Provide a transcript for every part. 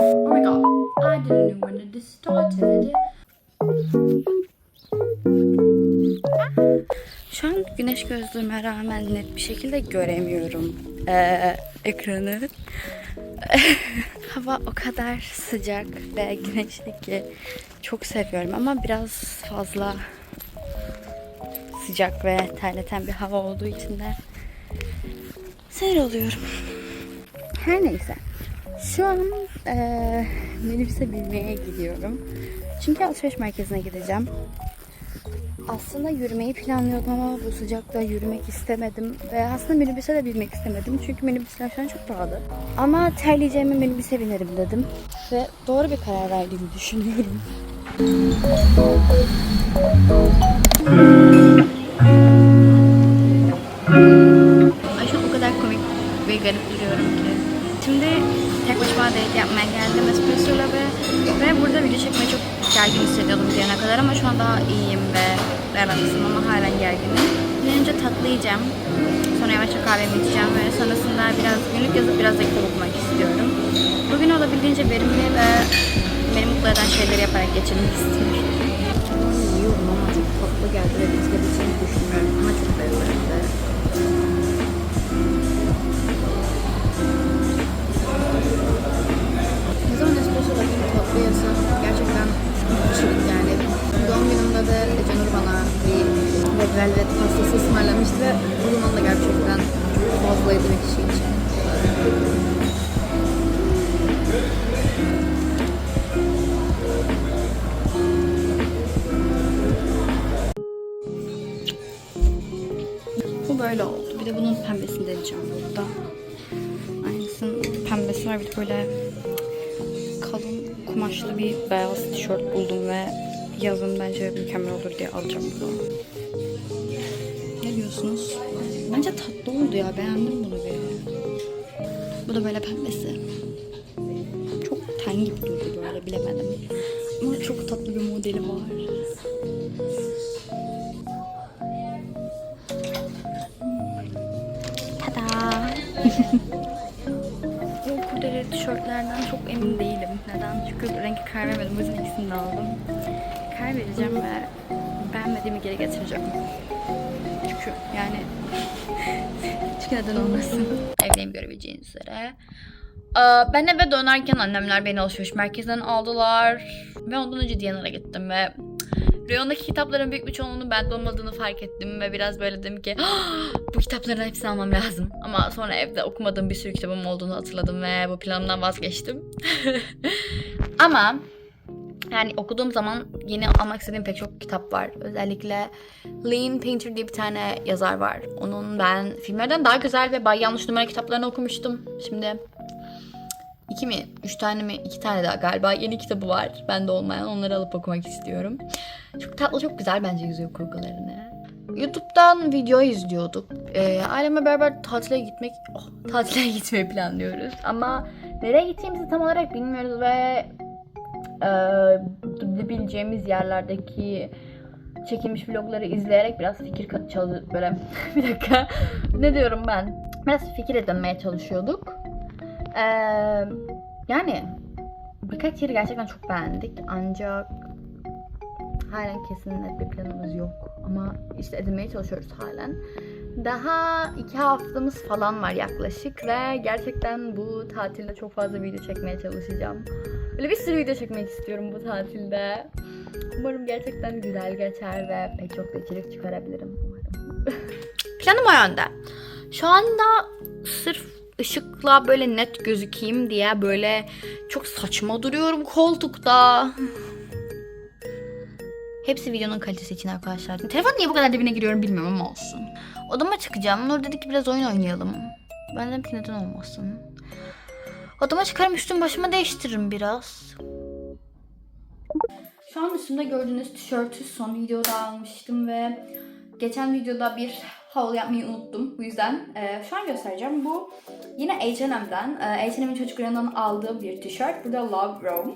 Oh my god, I didn't know when this started. Şu an güneş gözlüğüme rağmen net bir şekilde göremiyorum eee, ekranı. Hava o kadar sıcak ve güneşli ki çok seviyorum ama biraz fazla sıcak ve terleten bir hava olduğu için de sinir oluyorum. Her neyse. Şu an eee minibüse binmeye gidiyorum. Çünkü alışveriş merkezine gideceğim. Aslında yürümeyi planlıyordum ama bu sıcakta yürümek istemedim. Ve aslında minibüse de binmek istemedim. Çünkü minibüsler şu an çok pahalı. Ama terleyeceğime minibüse binerim dedim. Ve doğru bir karar verdiğimi düşünüyorum. Ve garip duruyorum ki. Şimdi tek başıma date yapmaya geldim Espresso'yla ve, ve burada video çekmeyi çok gergin hissediyordum yana kadar ama şu an daha iyiyim ve relaxım ama halen gerginim. Bir önce tatlı yiyeceğim. Sonra yavaşça kahvemi içeceğim ve sonrasında biraz günlük yazıp biraz da kitap okumak istiyorum. Bugün olabildiğince verimli ve beni mutlu eden şeyleri yaparak geçirmek istiyorum. Yiyorum ama çok tatlı geldi ve bitkileri düşünmüyorum ama çok lezzetli. Günümde de Cenur bana bir red velvet pastası ısmarlamıştı ve o zaman da gerçekten fazlaydı bir kişi için. Bu böyle oldu. Bir de bunun pembesini deneyeceğim burada. Aynısının pembesi var. Bir de böyle kalın kumaşlı bir beyaz tişört buldum ve yazın bence mükemmel olur diye alacağım bunu. Ne diyorsunuz? Bence tatlı oldu ya. Beğendim bunu bir. Bu da böyle pembesi. Çok ten gibi durdu böyle bilemedim. Ama çok tatlı bir modeli var. Tada! Bu kurdele tişörtlerden çok emin değilim. Neden? Çünkü rengi karar vermedim. O yüzden ikisini de aldım. Karar vereceğim ve beğenmediğimi geri getireceğim. Çünkü yani çünkü neden olmasın. Evdeyim görebileceğiniz üzere. Aa, Ben eve dönerken annemler beni alışveriş merkezinden aldılar. Ve ondan önce Diyanar'a gittim ve Reyondaki kitapların büyük bir çoğunluğunun bende olmadığını fark ettim ve biraz böyle dedim ki "Ah, bu kitapların hepsini almam lazım. Ama sonra evde okumadığım bir sürü kitabım olduğunu hatırladım ve bu planımdan vazgeçtim. Ama yani okuduğum zaman yeni almak istediğim pek çok kitap var. Özellikle Lean Painter diye bir tane yazar var. Onun ben filmlerden daha güzel ve Bay Yanlış Numara kitaplarını okumuştum. Şimdi iki mi, üç tane mi, iki tane daha galiba yeni kitabı var. Bende olmayan onları alıp okumak istiyorum. Çok tatlı, çok güzel bence yüzüyor kurgularını. YouTube'dan video izliyorduk. Ee, ailemle beraber tatile gitmek, oh, tatile gitmeyi planlıyoruz. Ama nereye gittiğimizi tam olarak bilmiyoruz ve e, yerlerdeki çekilmiş vlogları izleyerek biraz fikir ka- çalı böyle bir dakika ne diyorum ben biraz fikir edinmeye çalışıyorduk. Ee, yani birkaç yeri gerçekten çok beğendik ancak halen kesin net bir planımız yok ama işte edinmeye çalışıyoruz halen. Daha iki haftamız falan var yaklaşık ve gerçekten bu tatilde çok fazla video çekmeye çalışacağım. Böyle bir sürü video çekmek istiyorum bu tatilde. Umarım gerçekten güzel geçer ve pek çok da içerik çıkarabilirim umarım. Planım o yönde. Şu anda sırf ışıkla böyle net gözükeyim diye böyle çok saçma duruyorum koltukta. Hepsi videonun kalitesi için arkadaşlar. Telefon niye bu kadar dibine giriyorum bilmiyorum ama olsun. Odama çıkacağım. Nur dedi ki biraz oyun oynayalım. Ben dedim ki neden olmasın. Odama çıkarım üstüm başımı değiştiririm biraz. Şu an üstümde gördüğünüz tişörtü son videoda almıştım ve geçen videoda bir haul yapmayı unuttum. Bu yüzden e, şu an göstereceğim. Bu yine H&M'den, e, H&M'in çocuk reyonundan aldığım bir tişört. Burada Love Rome.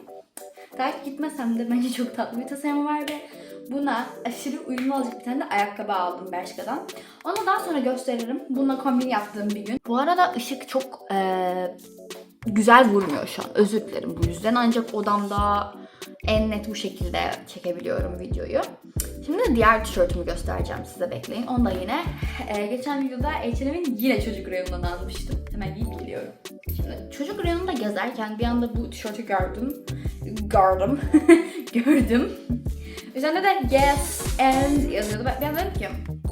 Takip gitmesem de bence çok tatlı bir tasarımı var ve buna aşırı uyumlu olacak bir tane de ayakkabı aldım Bershka'dan. Onu daha sonra gösteririm. Bununla kombin yaptığım bir gün. Bu arada ışık çok eee, güzel vurmuyor şu an. Özür dilerim bu yüzden. Ancak odamda en net bu şekilde çekebiliyorum videoyu. Şimdi diğer tişörtümü göstereceğim size bekleyin. Onu da yine e, geçen videoda H&M'in yine çocuk reyonundan almıştım. Hemen giyip geliyorum. Şimdi çocuk reyonunda gezerken bir anda bu tişörtü gördüm. Gördüm. Gördüm. Üzerinde de yes and yazıyordu. Ben, dedim ki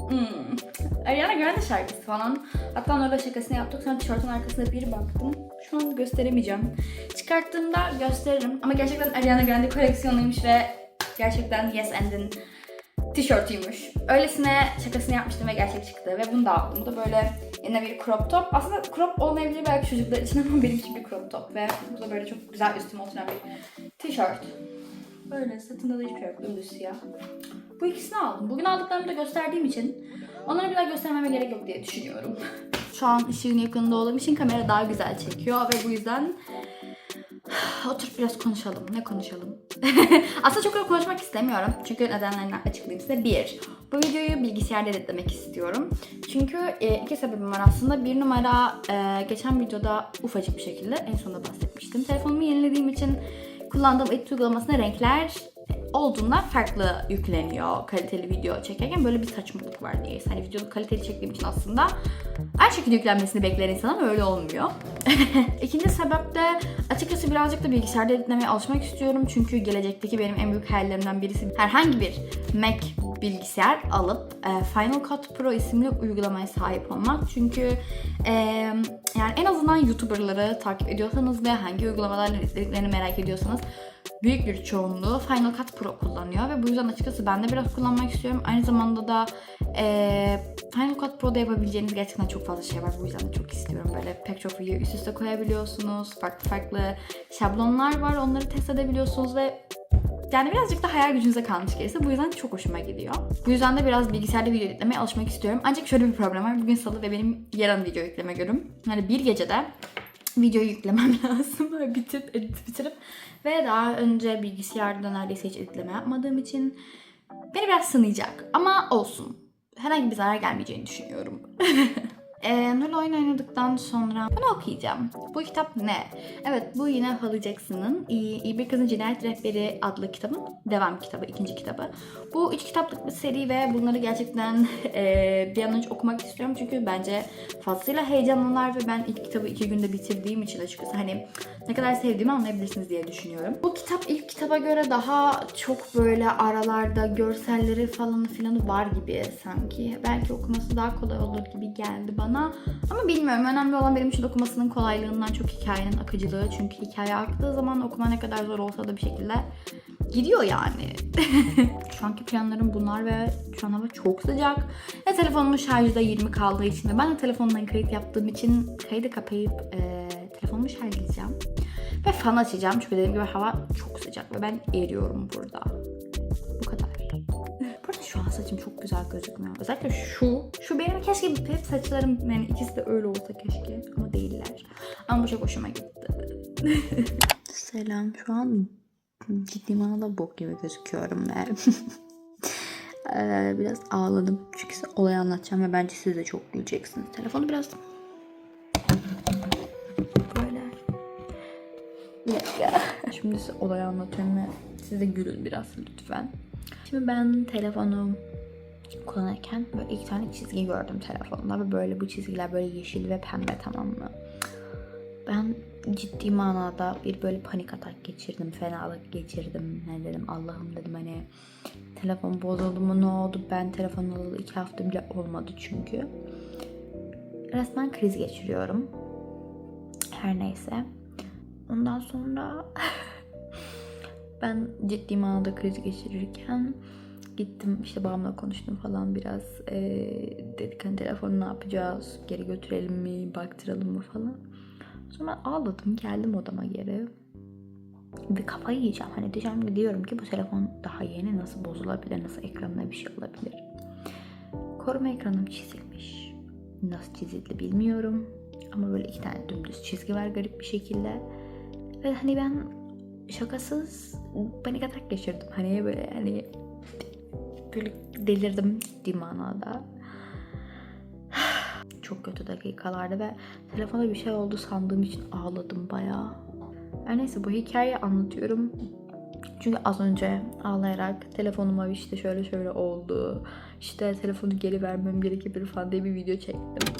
hmm. Ariana Grande şarkısı falan. Hatta orada şakasını yaptık. Sonra tişörtün arkasına bir baktım. Şu an gösteremeyeceğim. Çıkarttığımda gösteririm. Ama gerçekten Ariana Grande koleksiyonuymuş ve gerçekten Yes And'in tişörtüymüş. Öylesine şakasını yapmıştım ve gerçek çıktı. Ve bunu da aldım. Bu da böyle yine bir crop top. Aslında crop olmayabilir belki çocuklar için ama benim için bir crop top. Ve bu da böyle çok güzel üstüme oturan bir tişört. Böyle sırtında da hiçbir şey yok. Dümdüz siyah. Bu ikisini aldım. Bugün aldıklarımı da gösterdiğim için onları bir daha göstermeme gerek yok diye düşünüyorum. Şu an ışığın yakınında olduğum için kamera daha güzel çekiyor ve bu yüzden oturup biraz konuşalım. Ne konuşalım? Aslında çok konuşmak istemiyorum. Çünkü nedenlerini açıklayayım size. Bir, bu videoyu bilgisayarda editlemek istiyorum. Çünkü e, iki sebebim var aslında. Bir numara e, geçen videoda ufacık bir şekilde en sonunda bahsetmiştim. Telefonumu yenilediğim için kullandığım edit uygulamasına renkler olduğunda farklı yükleniyor kaliteli video çekerken böyle bir saçmalık var diye. Hani videoyu kaliteli çektiğim için aslında aynı şekilde yüklenmesini bekler insan ama öyle olmuyor. İkinci sebep de açıkçası birazcık da bilgisayarda editlemeye alışmak istiyorum. Çünkü gelecekteki benim en büyük hayallerimden birisi herhangi bir Mac bilgisayar alıp e, Final Cut Pro isimli uygulamaya sahip olmak. Çünkü e, yani en azından YouTuber'ları takip ediyorsanız ve hangi uygulamalarla izlediklerini merak ediyorsanız büyük bir çoğunluğu Final Cut Pro kullanıyor ve bu yüzden açıkçası ben de biraz kullanmak istiyorum. Aynı zamanda da e, Final Cut Pro'da yapabileceğiniz gerçekten çok fazla şey var. Bu yüzden de çok istiyorum. Böyle pek çok video üst üste koyabiliyorsunuz. Farklı farklı şablonlar var. Onları test edebiliyorsunuz ve yani birazcık da hayal gücünüze kalmış gerisi. Bu yüzden çok hoşuma gidiyor. Bu yüzden de biraz bilgisayarda video yüklemeye alışmak istiyorum. Ancak şöyle bir problem var. Bugün salı ve benim yarın video yükleme günüm. Yani bir gecede videoyu yüklemem lazım. Böyle bitirip, edit bitirip. Ve daha önce bilgisayarda neredeyse hiç editleme yapmadığım için beni biraz sınayacak. Ama olsun. Herhangi bir zarar gelmeyeceğini düşünüyorum. Ee, Nur'la oyun oynadıktan sonra bunu okuyacağım. Bu kitap ne? Evet bu yine Holly Jackson'ın İyi, İyi Bir Kızın Cinayet Rehberi adlı kitabın devam kitabı, ikinci kitabı. Bu üç kitaplık bir seri ve bunları gerçekten e, bir an önce okumak istiyorum. Çünkü bence fazlasıyla heyecanlılar ve ben ilk kitabı iki günde bitirdiğim için açıkçası hani ne kadar sevdiğimi anlayabilirsiniz diye düşünüyorum. Bu kitap ilk kitaba göre daha çok böyle aralarda görselleri falan filanı var gibi sanki. Belki okuması daha kolay olur gibi geldi bana. Ama bilmiyorum. Önemli olan benim için okumasının kolaylığından çok hikayenin akıcılığı. Çünkü hikaye aktığı zaman okuma ne kadar zor olsa da bir şekilde gidiyor yani. şu anki planlarım bunlar ve şu an hava çok sıcak. Ve telefonumun şarjı da 20 kaldığı için de ben de telefondan kayıt yaptığım için kaydı kapayıp e, telefonumu şarjlayacağım. Ve fan açacağım çünkü dediğim gibi hava çok sıcak ve ben eriyorum burada. Şu an saçım çok güzel gözükmüyor. Özellikle şu. Şu benim keşke hep saçlarım yani ikisi de öyle olsa keşke. Ama değiller. Ama bu çok hoşuma gitti. Selam. Şu an ciddi manada bok gibi gözüküyorum ve Ee, biraz ağladım. Çünkü size olayı anlatacağım ve bence siz de çok güleceksiniz. Telefonu biraz böyle bir dakika. Şimdi size olayı anlatıyorum ve siz de gülün biraz lütfen. Şimdi ben telefonu kullanırken böyle iki tane çizgi gördüm telefonda ve böyle bu çizgiler böyle yeşil ve pembe tamam mı? Ben ciddi manada bir böyle panik atak geçirdim, fenalık geçirdim. Ne dedim Allah'ım dedim hani telefon bozuldu mu ne oldu? Ben telefon alalı iki hafta bile olmadı çünkü. Resmen kriz geçiriyorum. Her neyse. Ondan sonra ben ciddi manada kriz geçirirken gittim işte babamla konuştum falan biraz. Ee, dedik hani telefonu ne yapacağız? Geri götürelim mi? Baktıralım mı falan. Sonra ağladım geldim odama geri. Ve kafayı yiyeceğim. Hani diyeceğim diyorum ki bu telefon daha yeni nasıl bozulabilir? Nasıl ekranına bir şey olabilir? Koruma ekranım çizilmiş. Nasıl çizildi bilmiyorum. Ama böyle iki tane dümdüz çizgi var garip bir şekilde. Ve hani ben şakasız panik atak geçirdim. Hani böyle hani Böyle delirdim ciddi manada. Çok kötü dakikalardı ve telefona bir şey oldu sandığım için ağladım bayağı. Her neyse bu hikayeyi anlatıyorum. Çünkü az önce ağlayarak telefonuma işte şöyle şöyle oldu. İşte telefonu geri vermem gerekebilir falan diye bir video çektim.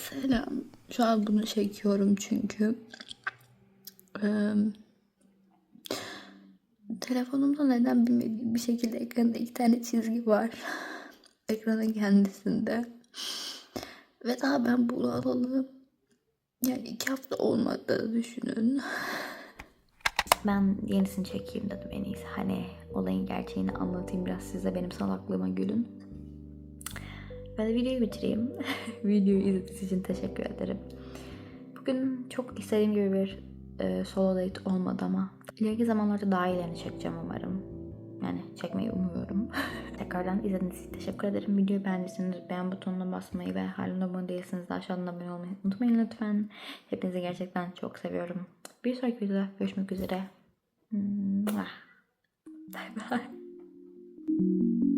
Selam. Şu an bunu çekiyorum çünkü. Telefonumda neden bilmediğim bir şekilde ekranda iki tane çizgi var. Ekranın kendisinde. Ve daha ben bunu alalı yani iki hafta olmadı düşünün. Ben yenisini çekeyim dedim en iyisi. Hani olayın gerçeğini anlatayım biraz size benim salaklığıma gülün. Ben de videoyu bitireyim. Videoyu izlediğiniz için teşekkür ederim. Bugün çok istediğim gibi bir e, solo date olmadı ama ileriki zamanlarda daha iyilerini çekeceğim umarım. Yani çekmeyi umuyorum. Tekrardan izlediğiniz için teşekkür ederim. Videoyu beğendiyseniz beğen butonuna basmayı ve halen abone değilseniz de aşağıdan abone olmayı unutmayın lütfen. Hepinizi gerçekten çok seviyorum. Bir sonraki videoda görüşmek üzere. Bye bye.